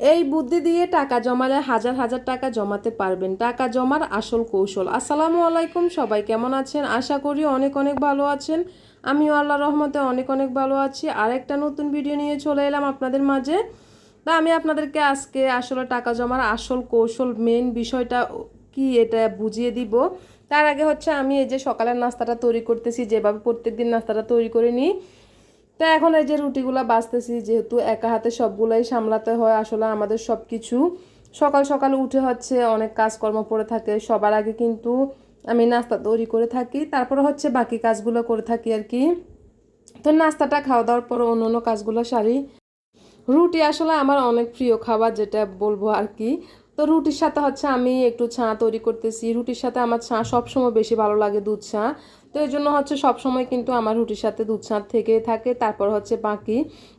এই বুদ্ধি দিয়ে টাকা জমালে হাজার হাজার টাকা জমাতে পারবেন। টাকা জমার আসল কৌশল। আসসালামু আলাইকুম, সবাই কেমন আছেন? আশা করি অনেক অনেক ভালো আছেন। আমিও আল্লাহ রহমতে অনেক অনেক ভালো আছি। আর একটা নতুন ভিডিও নিয়ে চলে এলাম আপনাদের মাঝে। তা আমি আপনাদেরকে আজকে আসলে টাকা জমার আসল কৌশল মেন বিষয়টা কি এটা বুঝিয়ে দিব। তার আগে হচ্ছে আমি এই যে সকালের নাস্তাটা তৈরি করতেছি, যেভাবে প্রত্যেকদিন নাস্তাটা তৈরি করে নিই। তো এখন এই যে রুটিগুলো বাঁচতেছি, যেহেতু একা হাতে সবগুলাই সামলাতে হয়, আসলে আমাদের সব কিছু সকাল সকাল উঠে হচ্ছে অনেক কাজকর্ম পড়ে থাকে। সবার আগে কিন্তু আমি নাস্তা তৈরি করে থাকি, তারপরে হচ্ছে বাকি কাজগুলো করে থাকি আর কি। তো নাস্তাটা খাওয়া দাওয়ার পর অন্য অন্য কাজগুলো সারি। রুটি আসলে আমার অনেক প্রিয় খাবার যেটা বলব আর কি। তো রুটির সাথে হচ্ছে আমি একটু ছা তৈরি করতেছি। রুটির সাথে আমার চা সবসময় বেশি ভালো লাগে দুধ চা। তো এই জন্য হচ্ছে সবসময় কিন্তু আমার রুটির সাথে দুধ চা থেকে থাকে, তারপর হচ্ছে বাকি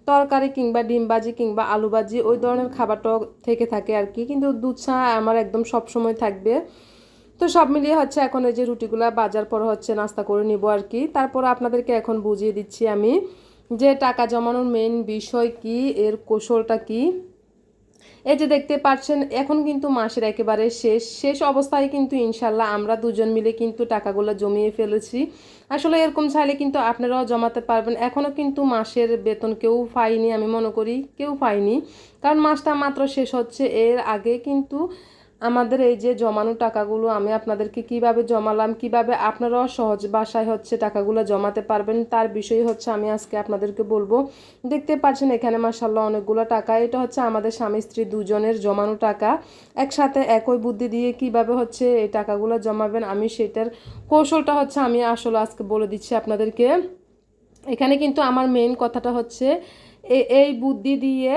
তরকারি কিংবা ডিম ভাজি কিংবা আলু ভাজি ওই ধরনের খাবারটাও থেকে থাকে আর কি। কিন্তু দুধ চা আমার একদম সবসময় থাকবে। তো সব মিলিয়ে হচ্ছে এখন এই যে রুটিগুলো বাজার পর হচ্ছে নাস্তা করে নিব আর কি। তারপর আপনাদেরকে এখন বুঝিয়ে দিচ্ছি আমি যে টাকা জমানোর মেন বিষয় কি, এর কৌশলটা কি। এই যে দেখতে পাচ্ছেন, এখন কিন্তু মাসের একেবারে শেষ। শেষ অবস্থায় কিন্তু ইনশাল্লাহ আমরা দুজন মিলে কিন্তু টাকাগুলো জমিয়ে ফেলেছি। আসলে এরকম চাইলে কিন্তু আপনারাও জমাতে পারবেন। এখনও কিন্তু মাসের বেতন কেউ পাইনি আমি মনে করি কেউ পাইনি কারণ মাসটা মাত্র শেষ হচ্ছে, এর আগে কিন্তু আমাদের এই যে জমানো টাকাগুলো, আমি আপনাদেরকে কীভাবে জমালাম, কীভাবে আপনারাও সহজ বাসায় হচ্ছে টাকাগুলো জমাতে পারবেন, তার বিষয়ে হচ্ছে আমি আজকে আপনাদেরকে বলব। দেখতে পাচ্ছেন এখানে মাসাল্লাহ অনেকগুলো টাকা, এটা হচ্ছে আমাদের স্বামী স্ত্রী দুজনের জমানো টাকা। একসাথে একই বুদ্ধি দিয়ে কীভাবে হচ্ছে এই টাকাগুলো জমাবেন, আমি সেটার কৌশলটা হচ্ছে আমি আসলে আজকে বলে দিচ্ছি আপনাদেরকে। এখানে কিন্তু আমার মেন কথাটা হচ্ছে এই বুদ্ধি দিয়ে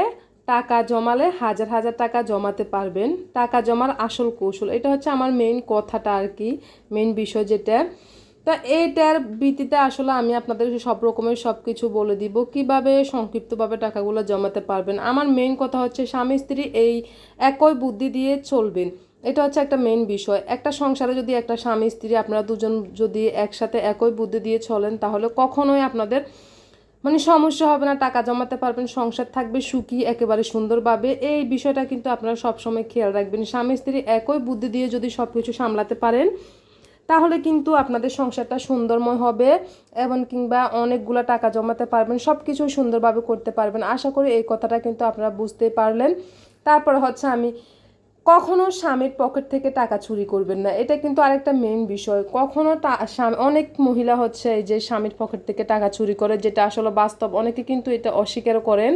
টাকা জমালে হাজার হাজার টাকা জমাতে পারবেন। টাকা জমার আসল কৌশল, এটা হচ্ছে আমার মেইন কথাটা আর কি মেইন বিষয় যেটা। তো এইটার ভিত্তিতে আসলে আমি আপনাদের সব রকমের সব কিছু বলে দিব। কীভাবে সংক্ষিপ্তভাবে টাকাগুলো জমাতে পারবেন? আমার মেইন কথা হচ্ছে স্বামী স্ত্রী এই একই বুদ্ধি দিয়ে চলবেন। এটা হচ্ছে একটা মেইন বিষয়। একটা সংসারে যদি একটা স্বামী স্ত্রী, আপনারা দুজন যদি একসাথে একই বুদ্ধি দিয়ে চলেন, তাহলে কখনোই আপনাদের মানে সমস্যা হবে না, টাকা জমাতে পারবেন, সংসার থাকবে, সুখী, একেবারে সুন্দরভাবে। এই বিষয়টা কিন্তু আপনারা সবসময় খেয়াল রাখবেন। স্বামী স্ত্রী একই বুদ্ধি দিয়ে যদি সব কিছু সামলাতে পারেন, তাহলে কিন্তু আপনাদের সংসারটা সুন্দরময় হবে এবং কিংবা অনেকগুলো টাকা জমাতে পারবেন সব কিছুই সুন্দরভাবে করতে পারবেন। আশা করি এই কথাটা কিন্তু আপনারা বুঝতে পারলেন। তারপর হচ্ছে আমি কখনো স্বামীর পকেট থেকে টাকা চুরি করবেন না। এটা কিন্তু আরেকটা মেন বিষয়। কখনো অনেক মহিলা হচ্ছে এই যে স্বামীর পকেট থেকে টাকা চুরি করে, যেটা আসলে বাস্তব। অনেকে কিন্তু এটা অস্বীকার করেন।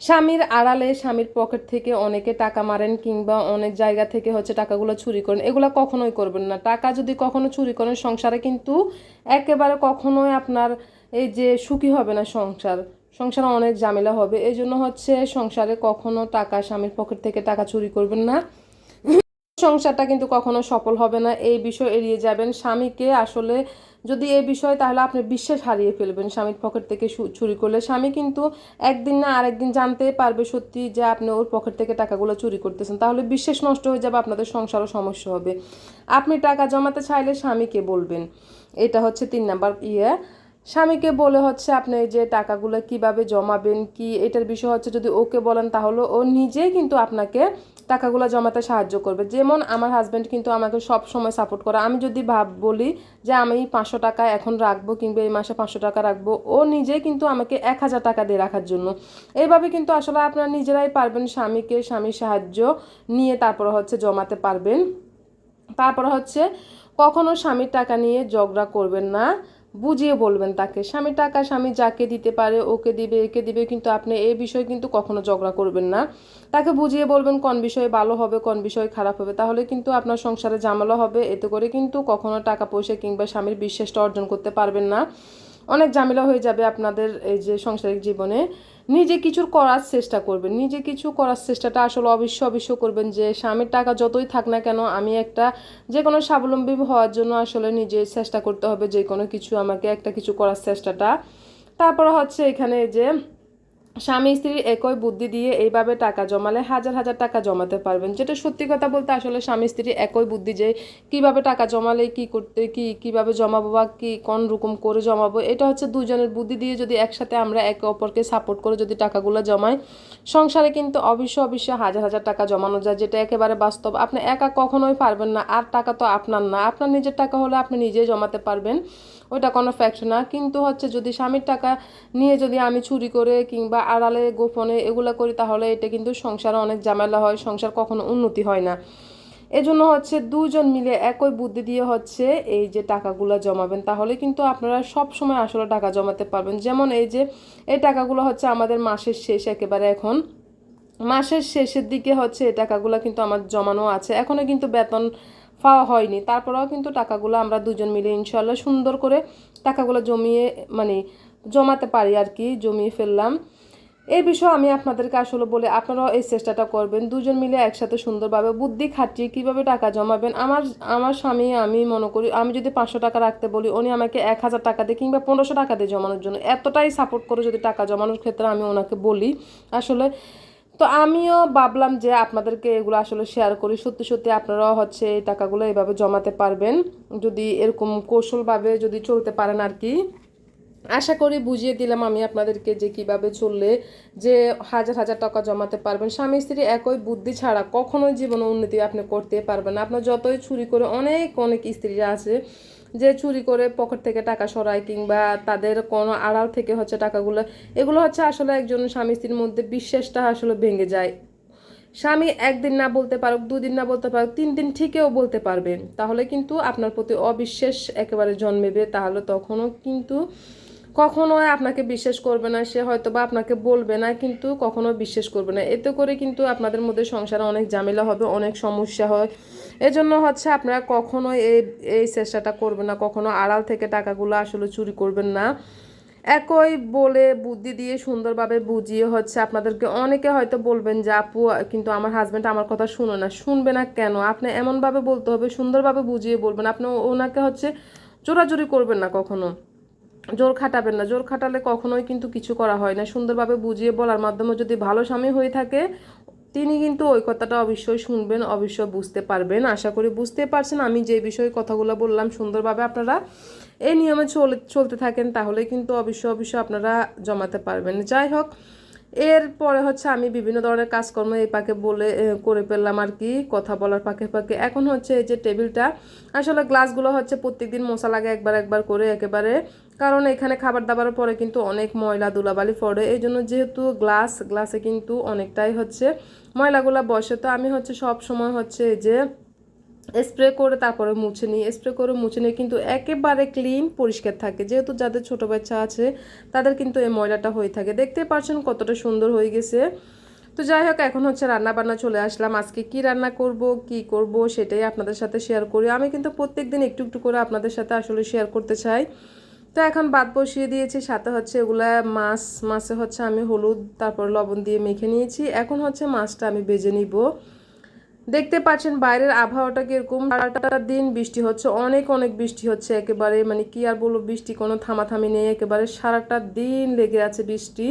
স্বামীর আড়ালে স্বামীর পকেট থেকে অনেকে টাকা মারেন কিংবা অনেক জায়গা থেকে হচ্ছে টাকাগুলো চুরি করেন। এগুলো কখনোই করবেন না। টাকা যদি কখনো চুরি করেন, সংসারে কিন্তু একেবারে কখনোই আপনার এই যে সুখী হবে না সংসার। সংসারে অনেক ঝামেলা হবে। এই জন্য হচ্ছে সংসারে কখনো টাকা স্বামীর পকেট থেকে টাকা চুরি করবেন না। সংসারটা কিন্তু কখনো সফল হবে না। এই বিষয় এড়িয়ে যাবেন। স্বামীকে আসলে যদি এই বিষয় তাহলে আপনি বিশ্বাস হারিয়ে ফেলবেন স্বামীর পকেট থেকে চুরি করলে। স্বামী কিন্তু একদিন না আরেকদিন জানতে পারবে সত্যি যে আপনি ওর পকেট থেকে টাকাগুলো চুরি করতেছেন। তাহলে বিশ্বাস নষ্ট হয়ে যাবে, আপনাদের সংসারও সমস্যা হবে। আপনি টাকা জমাতে চাইলে স্বামীকে বলবেন। এটা হচ্ছে তিন নাম্বার ইয়ে। স্বামীকে বলে হচ্ছে আপনি যে টাকাগুলো কীভাবে জমাবেন কি, এটার বিষয় হচ্ছে যদি ওকে বলেন তাহলে ও নিজেই কিন্তু আপনাকে টাকাগুলো জমাতে সাহায্য করবে। যেমন আমার হাজব্যান্ড কিন্তু আমাকে সব সময় সাপোর্ট করে। আমি যদি ভাব বলি যে আমি পাঁচশো টাকা এখন রাখব কিংবা এই মাসে পাঁচশো টাকা রাখব, ও নিজেই কিন্তু আমাকে এক হাজার টাকা দিয়ে রাখার জন্য। এইভাবে কিন্তু আসলে আপনারা নিজেরাই পারবেন স্বামীকে স্বামীর সাহায্য নিয়ে তারপরে হচ্ছে জমাতে পারবেন। তারপরে হচ্ছে কখনো স্বামীর টাকা নিয়ে ঝগড়া করবেন না। বুঝিয়ে বলবেন তাকে, স্বামী টাকা, স্বামী যাকে দিতে পারে, ওকে দিবে, একে দিবে, কিন্তু আপনি এই বিষয়ে কিন্তু কখনো ঝগড়া করবেন না। তাকে বুঝিয়ে বলবেন, কোন বিষয়ে ভালো হবে, কোন বিষয়ে খারাপ হবে? তাহলে কিন্তু আপনার সংসারে ঝামেলা হবে, এতে করে কিন্তু কখনো টাকা পয়সা কিংবা স্বামীর বিশ্বাসটা অর্জন করতে পারবেন না। অনেক ঝামেলা হয়ে যাবে আপনাদের এই যে সাংসারিক জীবনে। নিজে কিছু করার চেষ্টা করবেন। নিজে কিছু করার চেষ্টাটা আসলে অবশ্য অবশ্য করবেন যে স্বামীর টাকা যতই থাক না কেন, আমি একটা যে কোনো স্বাবলম্বী হওয়ার জন্য আসলে নিজে চেষ্টা করতে হবে যে কোনো কিছু আমাকে একটা কিছু করার চেষ্টাটা। তারপর হচ্ছে এখানে যে স্বামী স্ত্রীর একই বুদ্ধি দিয়ে এইভাবে টাকা জমালে হাজার হাজার টাকা জমাতে পারবেন। যেটা সত্যি কথা বলতে আসলে স্বামী স্ত্রীর একই বুদ্ধি যে কীভাবে টাকা জমালে, কি করতে, কি, কীভাবে জমাবো বা কি, কোন রকম করে জমাবো, এটা হচ্ছে দুজনের বুদ্ধি দিয়ে যদি একসাথে আমরা একে অপরকে সাপোর্ট করে যদি টাকাগুলো জমাই, সংসারে কিন্তু অবশ্য অবশ্য হাজার হাজার টাকা জমানো যায়, যেটা একেবারে বাস্তব। আপনি একা কখনোই পারবেন না, আর টাকা তো আপনার না। আপনার নিজের টাকা হলে আপনি নিজেই জমাতে পারবেন। ওইটা কোনো ফ্যাক্ট না। কিন্তু হচ্ছে যদি স্বামীর টাকা নিয়ে যদি আমি চুরি করে কিংবা আড়ালে, গোপনে এগুলো করি, তাহলে এটা কিন্তু সংসারে অনেক ঝামেলা হয়, সংসার কখনো উন্নতি হয় না। এজন্য হচ্ছে দুজন মিলে একই বুদ্ধি দিয়ে হচ্ছে এই যে টাকাগুলো জমাবেন, তাহলে কিন্তু আপনারা সব সময় আসলে টাকা জমাতে পারবেন। যেমন এই যে, এই টাকাগুলো হচ্ছে আমাদের মাসের শেষ একেবারে এখন। মাসের শেষের দিকে হচ্ছে এই টাকাগুলো কিন্তু আমার জমানো আছে। এখনও কিন্তু বেতন পাওয়া হয়নি। তারপরেও কিন্তু টাকাগুলো আমরা দুজন মিলে ইনশাল্লাহ সুন্দর করে টাকাগুলো জমিয়ে মানে জমাতে পারি আর কি, জমিয়ে ফেললাম। এই বিষয়ে আমি আপনাদেরকে আসলে বলে আপনারাও এই চেষ্টাটা করবেন। দুজন মিলে একসাথে সুন্দরভাবে বুদ্ধি খাটিয়ে কীভাবে টাকা জমাবেন? আমার আমার স্বামী, আমি মনে করি, আমি যদি পাঁচশো টাকা রাখতে বলি, উনি আমাকে এক হাজার টাকা দিয়ে কিংবা পনেরোশো টাকা দিয়ে জমানোর জন্য এতটাই সাপোর্ট করে যদি টাকা জমানোর ক্ষেত্রে আমি ওনাকে বলি। আসলে তো আমিও ভাবলাম যে আপনাদেরকে এগুলো আসলে শেয়ার করি। সত্যি সত্যি আপনারাও হচ্ছে এই টাকাগুলো এইভাবে জমাতে পারবেন, যদি এরকম কৌশলভাবে যদি চলতে পারেন আর কি আশা করি বুঝিয়ে দিলাম আমি আপনাদেরকে যে কীভাবে চললে যে হাজার হাজার টাকা জমাতে পারবেন। স্বামী স্ত্রী একই বুদ্ধি ছাড়া কখনোই জীবনে উন্নতি আপনি করতে পারবেন আপনার যতই চুরি করে অনেক অনেক স্ত্রীরা আছে যে চুরি করে পকেট থেকে টাকা সরায় কিংবা তাদের কোনো আড়াল থেকে হচ্ছে টাকাগুলো, এগুলো হচ্ছে আসলে একজন স্বামী স্ত্রীর মধ্যে বিশ্বাসটা আসলে ভেঙে যায়। স্বামী একদিন না বলতে পারুক, দুদিন না বলতে পারুক তিন দিন ঠিকও বলতে পারবে তাহলে কিন্তু আপনার প্রতি অবিশ্বাস একেবারে জন্মেবে, তাহলে তখনও কিন্তু কখনো আপনাকে বিশ্বাস করবে না, সে হয়তো বা আপনাকে বলবে না, কিন্তু কখনো বিশ্বাস করবে না। এতে করে কিন্তু আপনাদের মধ্যে সংসারে অনেক ঝামেলা হবে, অনেক সমস্যা হয়। এজন্য হচ্ছে আপনারা কখনো এই এই চেষ্টাটা করবেন না, কখনো আড়াল থেকে টাকাগুলো আসলে চুরি করবেন না। একই বলে বুদ্ধি দিয়ে সুন্দরভাবে বুঝিয়ে হচ্ছে আপনাদেরকে অনেকে হয়তো বলবেন যে, আপু, কিন্তু আমার হাজব্যান্ড আমার কথা শুনো না। শুনবে না কেন? আপনি এমনভাবে বলতে হবে, সুন্দরভাবে বুঝিয়ে বলবেন। আপনি ওনাকে হচ্ছে জোরাজুরি করবেন না কখনো। জোর খাটাবেন না। জোর খাটালে কখনোই কিন্তু কিছু করা হয় না। সুন্দরভাবে বুঝিয়ে বলার মাধ্যমে যদি ভালো স্বামী হয়ে থাকে তিনি কিন্তু ওই কথাটা অবশ্যই শুনবেন, অবশ্যই বুঝতে পারবেন। আশা করি বুঝতে পারছেন। আমি যে বিষয়ে কথাগুলো বললাম, সুন্দরভাবে আপনারা এই নিয়মে চলে, চলতে থাকেন, তাহলে কিন্তু অবশ্যই অবশ্যই আপনারা জমাতে পারবেন। যাই হোক এরপরে হচ্ছে আমি বিভিন্ন ধরনের কাজকর্ম এই পাকে বলে করে ফেললাম আর কি, কথা বলার পাকে পাকে এখন হচ্ছে এই যে টেবিলটা, আসলে গ্লাসগুলো হচ্ছে প্রত্যেকদিন মশা লাগে একবার একবার করে একেবারে, কারণ এখানে খাবার দাবারের পরে কিন্তু অনেক ময়লা ধুলাবালি পড়ে। এই জন্য যেহেতু গ্লাস, গ্লাসে কিন্তু অনেকটাই হচ্ছে ময়লাগুলা বসে। তো আমি হচ্ছে সব সময় হচ্ছে যে স্প্রে করে তারপরে মুছে নিই। স্প্রে করে মুছে নিয়ে কিন্তু একেবারে ক্লিন পরিষ্কার থাকে। যেহেতু যাদের ছোটো বাচ্চা আছে, তাদের কিন্তু এই ময়লাটা হয়ে থাকে। দেখতে পাচ্ছেন কতটা সুন্দর হয়ে গেছে। তো যাই হোক, এখন হচ্ছে রান্না বান্না চলে আসলাম। আজকে কি রান্না করব, কি করব সেটাই আপনাদের সাথে শেয়ার করি। আমি কিন্তু প্রত্যেক দিন একটু একটু করে আপনাদের সাথে আসলে শেয়ার করতে চাই। তো এখন বাদ বসিয়ে দিয়েছি, সাথে হচ্ছে এগুলা মাছ, মাছে হচ্ছে আমি হলুদ, তারপর লবণ দিয়ে মেখে নিয়েছি। এখন হচ্ছে মাছটা আমি বেজে নিব। দেখতে পাচ্ছেন বাইরের আবহাওয়াটা কীরকম। সারাটা দিন বৃষ্টি হচ্ছে, অনেক অনেক বৃষ্টি হচ্ছে, একেবারে মানে কি আর বলব, বৃষ্টি কোনো থামাথামি নেই, একেবারে সারাটা দিন লেগে আছে বৃষ্টি।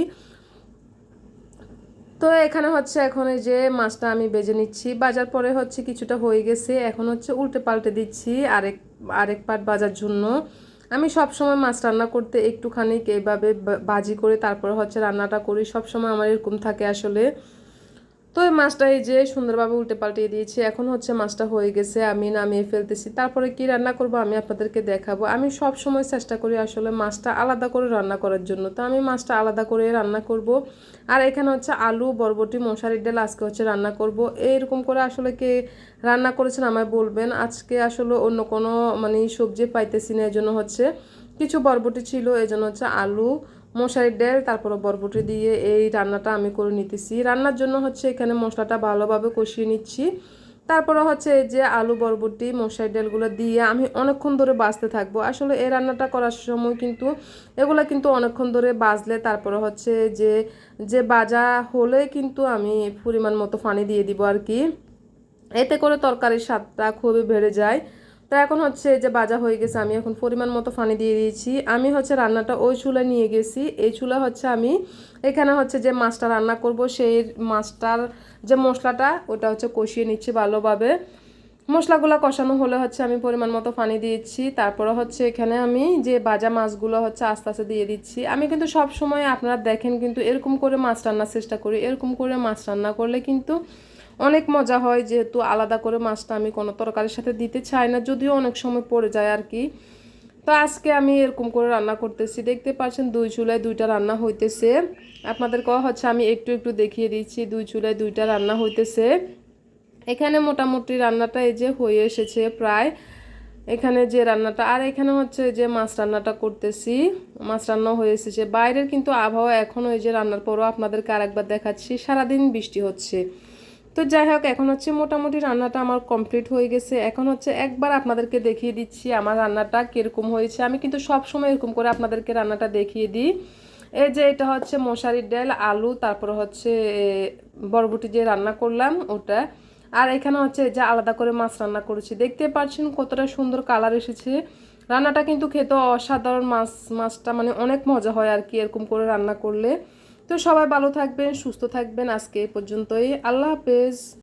তো এখানে হচ্ছে এখন এই যে মাছটা আমি বেজে নিচ্ছি, বাজার পরে হচ্ছে কিছুটা হয়ে গেছে, এখন হচ্ছে উল্টে পাল্টে দিচ্ছি আরেক আরেক পাট বাজার জন্য। আমি সব সময় মাছ রান্না করতে একটুখানি এইভাবে বাজি করে তারপরে হচ্ছে রান্নাটা করি সব সময় আমার এরকম থাকে আসলে। তো এই মাছটা এই যে সুন্দরভাবে উল্টে পাল্টিয়ে দিয়েছি। এখন হচ্ছে মাছটা হয়ে গেছে, আমি নামিয়ে ফেলতেছি। তারপরে কি রান্না করব আমি আপনাদেরকে দেখাবো। আমি সব সময় চেষ্টা করি আসলে মাছটা আলাদা করে রান্না করার জন্য। তো আমি মাছটা আলাদা করে রান্না করব। আর এখানে হচ্ছে আলু, বরবটি, মশারির ডাল আজকে হচ্ছে রান্না করব। এইরকম করে আসলে কে রান্না করেছেন আমায় বলবেন। আজকে আসলে অন্য কোনো মানে সবজি পাইতেছি না এই জন্য হচ্ছে কিছু বরবটি ছিল এই জন্য হচ্ছে আলু মশারির ডাল তারপরে বরবটি দিয়ে এই রান্নাটা আমি করে নিতেছি। রান্নার জন্য হচ্ছে এখানে মশলাটা ভালোভাবে কষিয়ে নিচ্ছি। তারপরে হচ্ছে এই যে আলু, বরবটি মশারি ডালগুলো দিয়ে আমি অনেকক্ষণ ধরে বাজতে থাকব। আসলে এই রান্নাটা করার সময় কিন্তু এগুলো কিন্তু অনেকক্ষণ ধরে বাজলে তারপরে হচ্ছে যে যে বাজা হলে কিন্তু আমি পরিমাণ মতো পানি দিয়ে দিব আর কি। এতে করে তরকারির স্বাদটা খুবই বেড়ে যায়। তো এখন হচ্ছে যে বাজা হয়ে গেছে, আমি এখন পরিমাণ মতো পানি দিয়ে দিয়েছি। আমি হচ্ছে রান্নাটা ওই চুলায় নিয়ে গেছি। এই চুলা হচ্ছে আমি এখানে হচ্ছে যে মাছটা রান্না করব, সেই মাছটার যে মশলাটা, ওটা হচ্ছে কষিয়ে নিচ্ছি ভালোভাবে। মশলাগুলো কষানো হলে হচ্ছে আমি পরিমাণ মতো পানি দিয়েছি। তারপরে হচ্ছে এখানে আমি যে বাজা মাছগুলো হচ্ছে আস্তে আস্তে দিয়ে দিচ্ছি। আমি কিন্তু সব সময় আপনারা দেখেন কিন্তু এরকম করে মাছ রান্নার চেষ্টা করি, এরকম করে মাছ রান্না করলে কিন্তু অনেক মজা হয়, যেহেতু আলাদা করে মাছটা আমি কোনো তরকারির সাথে দিতে চাই না, যদিও অনেক সময় পড়ে যায় আর কি। তো আজকে আমি এরকম করে রান্না করতেছি। দেখতে পাচ্ছেন, দুই চুলায় দুইটা রান্না হইতেছে। আপনাদেরকেও হচ্ছে, আমি একটু একটু দেখিয়ে দিচ্ছি, দুই চুলায় দুইটা রান্না হইতেছে। এখানে মোটামুটি রান্নাটা এই যে হয়ে এসেছে প্রায়। এখানে যে রান্নাটা, আর এখানে হচ্ছে যে মাছ রান্নাটা করতেছি। মাছ রান্না হয়ে এসেছে। বাইরের কিন্তু আবহাওয়া এখনও এই যে রান্নার পরও আপনাদেরকে আরেকবার দেখাচ্ছি। সারাদিন বৃষ্টি হচ্ছে। তো যাই হোক, এখন হচ্ছে মোটামুটি রান্নাটা আমার কমপ্লিট হয়ে গেছে। এখন হচ্ছে একবার আপনাদেরকে দেখিয়ে দিচ্ছি আমার রান্নাটা কীরকম হয়েছে। আমি কিন্তু সব সময় এরকম করে আপনাদেরকে রান্নাটা দেখিয়ে দিই। এই যে এটা হচ্ছে মশারির ডাল, আলু, তারপরে হচ্ছে বরবটি যে রান্না করলাম ওটা। আর এখানে হচ্ছে যে আলাদা করে মাছ রান্না করেছি। দেখতে পাচ্ছেন কতটা সুন্দর কালার এসেছে। রান্নাটা কিন্তু খেতে অসাধারণ মাছ, মাছটা মানে অনেক মজা হয় আর কি এরকম করে রান্না করলে। তো সবাই ভালো থাকবেন সুস্থ থাকবেন। আজকে পর্যন্তই। আল্লাহ হাফেজ।